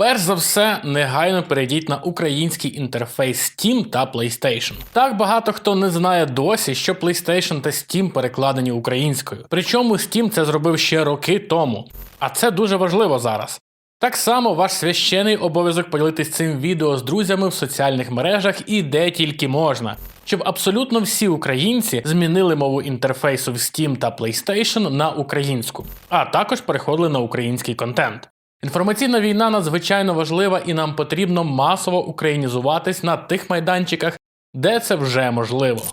Перш за все, негайно перейдіть на український інтерфейс Steam та PlayStation. Так багато хто не знає досі, що PlayStation та Steam перекладені українською. Причому Steam це зробив ще роки тому. А це дуже важливо зараз. Так само ваш священий обов'язок поділитись цим відео з друзями в соціальних мережах і де тільки можна, щоб абсолютно всі українці змінили мову інтерфейсу в Steam та PlayStation на українську, а також переходили на український контент. Інформаційна війна надзвичайно важлива і нам потрібно масово українізуватись на тих майданчиках, де це вже можливо.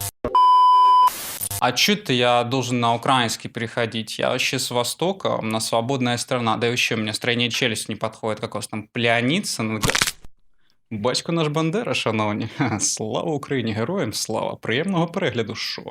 А чё это я должен на украинский переходить? Я вообще с Востока, на свободная страна. Да и вообще, у меня строение челюсть не подходит. Как у вас там, Пляницын? Батько наш Бандера, шановні. Ха, Слава Україні, героям слава. Приємного перегляду, шо.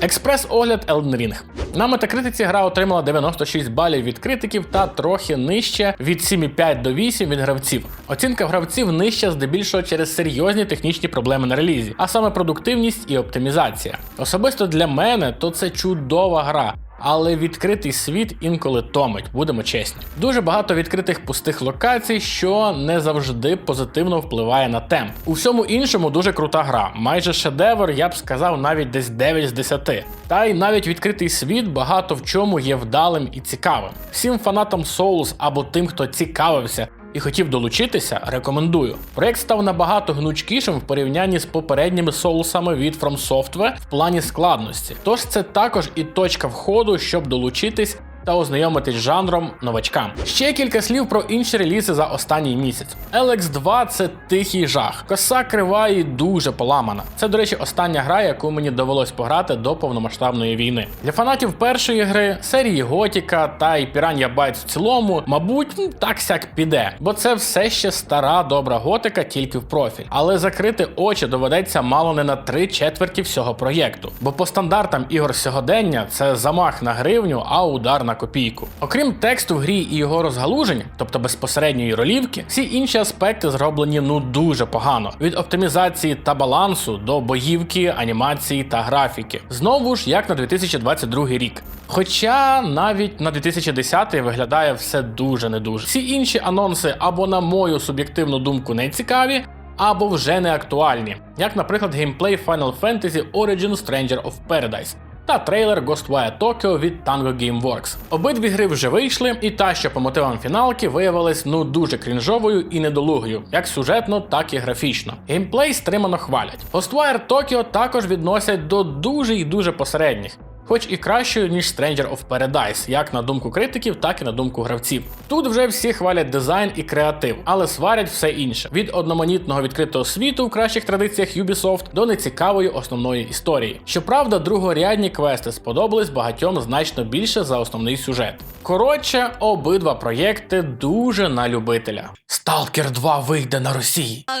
Експрес-огляд Elden Ring. На метакритиці гра отримала 96 балів від критиків та трохи нижче від 7,5 до 8 від гравців. Оцінка гравців нижча здебільшого через серйозні технічні проблеми на релізі, а саме продуктивність і оптимізація. Особисто для мене то це чудова гра. Але відкритий світ інколи томить, будемо чесні. Дуже багато відкритих пустих локацій, що не завжди позитивно впливає на темп. У всьому іншому дуже крута гра. Майже шедевр, я б сказав, навіть десь 9 з 10. Та й навіть відкритий світ багато в чому є вдалим і цікавим. Всім фанатам Souls або тим, хто цікавився і хотів долучитися, рекомендую. Проект став набагато гнучкішим в порівнянні з попередніми соусами від From Software в плані складності. Тож це також і точка входу, щоб долучитись. Та ознайомитись з жанром новачкам. Ще кілька слів про інші релізи за останній місяць. LX 2 це тихий жах. Коса крива і дуже поламана. Це, до речі, остання гра, яку мені довелось пограти до повномасштабної війни. Для фанатів першої гри, серії Готіка та й Piranha Bytes в цілому, мабуть, ну, так сяк піде, бо це все ще стара добра готика, тільки в профіль. Але закрити очі доведеться мало не на три четверті всього проєкту. Бо по стандартам ігор сьогодення це замах на гривню, а удар на копійку. Окрім тексту в грі і його розгалужень, тобто безпосередньої ролівки, всі інші аспекти зроблені ну дуже погано: від оптимізації та балансу до боївки, анімації та графіки. Знову ж як на 2022 рік. Хоча навіть на 2010 виглядає все дуже не дуже. Всі інші анонси або, на мою суб'єктивну думку, не цікаві. Або вже не актуальні, як, наприклад, геймплей Final Fantasy Origin Stranger of Paradise та трейлер Ghostwire Tokyo від Tango Gameworks. Обидві гри вже вийшли, і та, що по мотивам фіналки, виявилась ну дуже крінжовою і недолугою, як сюжетно, так і графічно. Геймплей стримано хвалять. Ghostwire Tokyo також відносять до дуже і дуже посередніх хоч і кращою, ніж Stranger of Paradise, як на думку критиків, так і на думку гравців. Тут вже всі хвалять дизайн і креатив, але сварять все інше: від одноманітного відкритого світу в кращих традиціях Ubisoft до нецікавої основної історії. Щоправда, другорядні квести сподобались багатьом значно більше за основний сюжет. Коротше, обидва проєкти дуже на любителя. Stalker 2 вийде на Росії.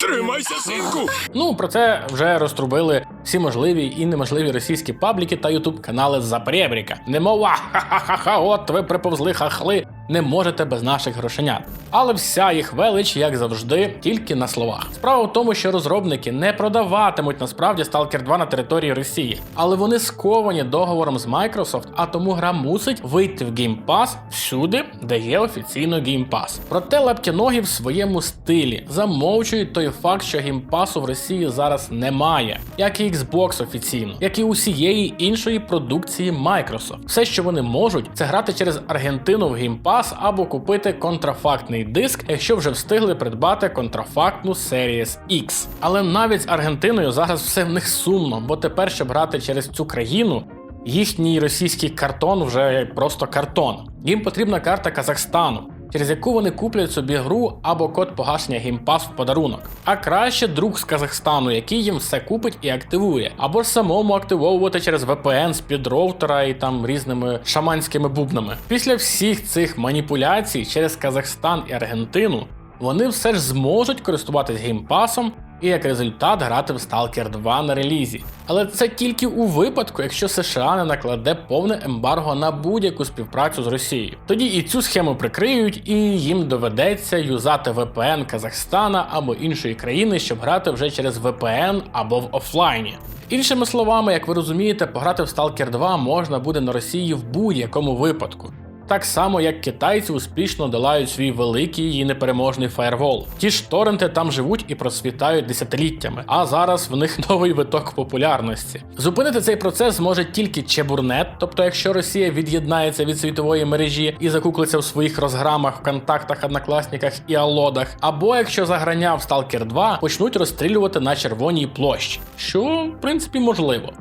Тримайся, синку! Ну про це вже розтрубили всі можливі і неможливі російські пабліки та ютуб канали за перебріка. Не мова, ха-ха-ха, от ви приповзли хахли. Не можете без наших грошенят. Але вся їх велич, як завжди, тільки на словах. Справа в тому, що розробники не продаватимуть насправді Stalker 2 на території Росії, але вони сковані договором з Microsoft, а тому гра мусить вийти в Game Pass всюди, де є офіційно Game Pass. Проте лаптяногі в своєму стилі замовчують той факт, що Pass в Росії зараз немає, як і Xbox офіційно, як і усієї іншої продукції Microsoft. Все, що вони можуть, це грати через Аргентину в Game Pass або купити контрафактний диск, якщо вже встигли придбати контрафактну Series X. Але навіть з Аргентиною зараз все в них сумно, бо тепер, щоб грати через цю країну. Їхній російський картон вже просто картон. Їм потрібна карта Казахстану, через яку вони куплять собі гру або код погашення геймпас в подарунок. А краще друг з Казахстану, який їм все купить і активує, або ж самому активовувати через VPN з під роутера і там різними шаманськими бубнами. Після всіх цих маніпуляцій через Казахстан і Аргентину вони все ж зможуть користуватись геймпасом і як результат грати в Stalker 2 на релізі. Але це тільки у випадку, якщо США не накладе повне ембарго на будь-яку співпрацю з Росією. Тоді і цю схему прикриють, і їм доведеться юзати VPN Казахстана або іншої країни, щоб грати вже через VPN або в офлайні. Іншими словами, як ви розумієте, пограти в Stalker 2 можна буде на Росії в будь-якому випадку. Так само, як китайці успішно долають свій великий і непереможний фаєрвол. Ті ж торренти там живуть і процвітають десятиліттями, а зараз в них новий виток популярності. Зупинити цей процес зможе тільки Чебурнет, тобто якщо Росія від'єднається від світової мережі і закуклиться в своїх розграмах, контактах, однокласниках і алодах, або якщо заграння в Stalker 2 почнуть розстрілювати на червоній площі, що в принципі можливо.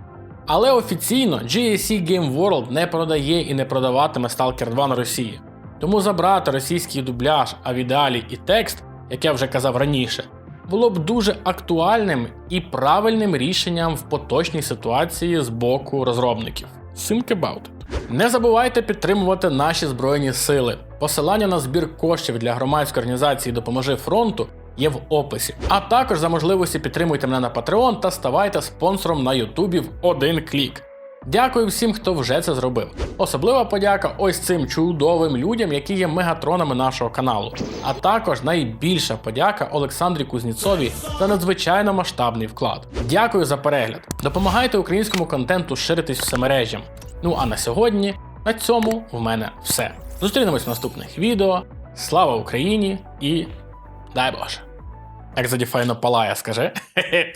Але офіційно GSC Game World не продає і не продаватиме Stalker 2 на Росії. Тому забрати російський дубляж, а в ідеалі і текст, як я вже казав раніше, було б дуже актуальним і правильним рішенням в поточній ситуації з боку розробників. Think about it. Не забувайте підтримувати наші збройні сили. Посилання на збір коштів для громадської організації Допоможи фронту є в описі. А також за можливості підтримуйте мене на Patreon та ставайте спонсором на Ютубі в один клік. Дякую всім, хто вже це зробив. Особлива подяка ось цим чудовим людям, які є мегатронами нашого каналу. А також найбільша подяка Олександрі Кузніцові за надзвичайно масштабний вклад. Дякую за перегляд. Допомагайте українському контенту ширитись всемережжям. Ну а на сьогодні на цьому в мене все. Зустрінемось в наступних відео. Слава Україні і дай Боже! Як заді файно палає, скажи.